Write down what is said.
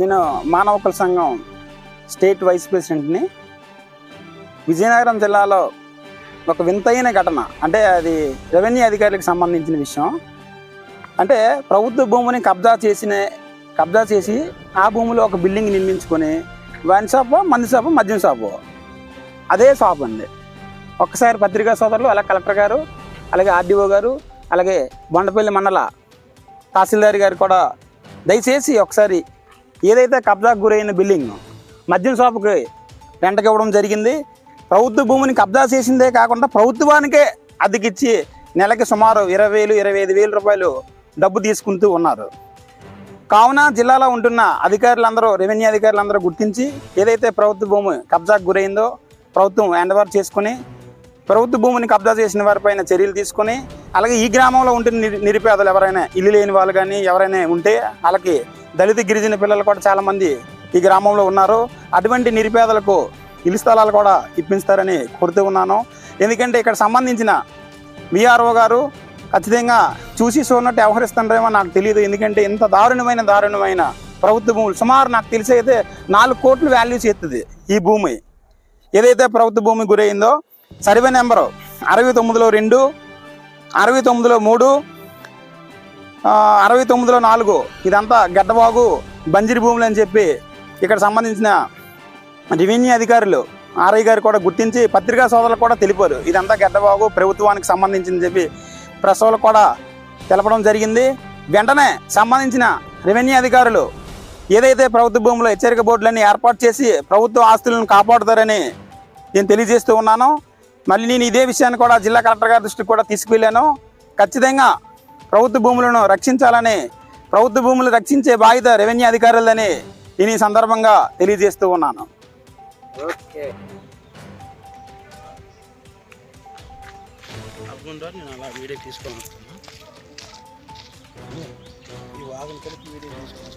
నేను మానవకుల సంఘం state vice ప్రెసిడెంట్ని. Vizianagaram జిల్లాలో ఒక వింతైన ఘటన అంటే అది రెవెన్యూ అధికారులకు సంబంధించిన విషయం. అంటే ప్రభుత్వ భూమిని కబ్జా చేసిన కబ్జా చేసి ఆ భూమిలో ఒక బిల్డింగ్ నిర్మించుకొని వైన్ షాపు మంది షాపు మద్యం షాపు. అదే షాప్ అండి. ఒక్కసారి పత్రికా సోదరులు అలా కలెక్టర్ గారు అలాగే ఆర్డీఓ గారు అలాగే బొండపల్లి మండల తహసీల్దార్ గారు కూడా దయచేసి ఒకసారి ఏదైతే కబ్జాకు గురైన బిల్డింగ్ మద్యం షాపుకి రెంటకి ఇవ్వడం జరిగింది ప్రభుత్వ భూమిని కబ్జా చేసిందే కాకుండా ప్రభుత్వానికే అద్దెకిచ్చి నెలకి సుమారు ఇరవై వేలు ఇరవై ఐదు వేల రూపాయలు డబ్బు తీసుకుంటూ ఉన్నారు. కావున జిల్లాలో ఉంటున్న అధికారులందరూ రెవెన్యూ అధికారులందరూ గుర్తించి ఏదైతే ప్రభుత్వ భూమి కబ్జాకు గురైందో ప్రభుత్వం హ్యాండ్ఓవర్ చేసుకుని ప్రభుత్వ భూమిని కబ్జా చేసిన వారిపైన చర్యలు తీసుకొని అలాగే ఈ గ్రామంలో ఉంటున్న నిరుపేదలు ఎవరైనా ఇల్లు లేని వాళ్ళు కానీ ఎవరైనా ఉంటే వాళ్ళకి దళిత గిరిజన పిల్లలు కూడా చాలామంది ఈ గ్రామంలో ఉన్నారు. అటువంటి నిరుపేదలకు ఇల్లు స్థలాలు కూడా ఇప్పిస్తారని కోరుతూ ఉన్నాను. ఎందుకంటే ఇక్కడ సంబంధించిన విఆర్ఓ గారు ఖచ్చితంగా చూసి చూడనట్టు వ్యవహరిస్తుండ్రేమో నాకు తెలియదు ఎందుకంటే ఇంత దారుణమైన దారుణమైన ప్రభుత్వ భూములు సుమారు నాకు తెలిసి అయితే నాలుగు కోట్లు వాల్యూ చేస్తుంది ఈ భూమి. ఏదైతే ప్రభుత్వ భూమి గురైందో సర్వే నెంబరు అరవై తొమ్మిదిలో రెండు అరవై తొమ్మిదిలో మూడు అరవై తొమ్మిదిలో నాలుగు. ఇదంతా గడ్డబాగు బంజరి భూములు అని చెప్పి ఇక్కడ సంబంధించిన రెవెన్యూ అధికారులు ఆర్ఐ గారు కూడా గుర్తించి పత్రికా సోదరులకు కూడా తెలిపారు. ఇదంతా గడ్డబాగు ప్రభుత్వానికి సంబంధించింది చెప్పి ప్రెస్ కూడా తెలపడం జరిగింది. వెంటనే సంబంధించిన రెవెన్యూ అధికారులు ఏదైతే ప్రభుత్వ భూములు హెచ్చరిక బోర్డులన్నీ ఏర్పాటు చేసి ప్రభుత్వ ఆస్తులను కాపాడుతారని నేను తెలియజేస్తూ ఉన్నాను. మళ్ళీ నేను ఇదే విషయాన్ని కూడా జిల్లా కలెక్టర్ గారి దృష్టికి కూడా తీసుకువెళ్ళాను. ఖచ్చితంగా ప్రభుత్వ భూములను రక్షించాలని ప్రభుత్వ భూములు రక్షించే బాధ్యత రెవెన్యూ అధికారులని నేను ఈ సందర్భంగా తెలియజేస్తూ ఉన్నాను. నేను అలా వీడియో తీసుకొని ఈ వాదన కలిపి వీడియో తీసుకొని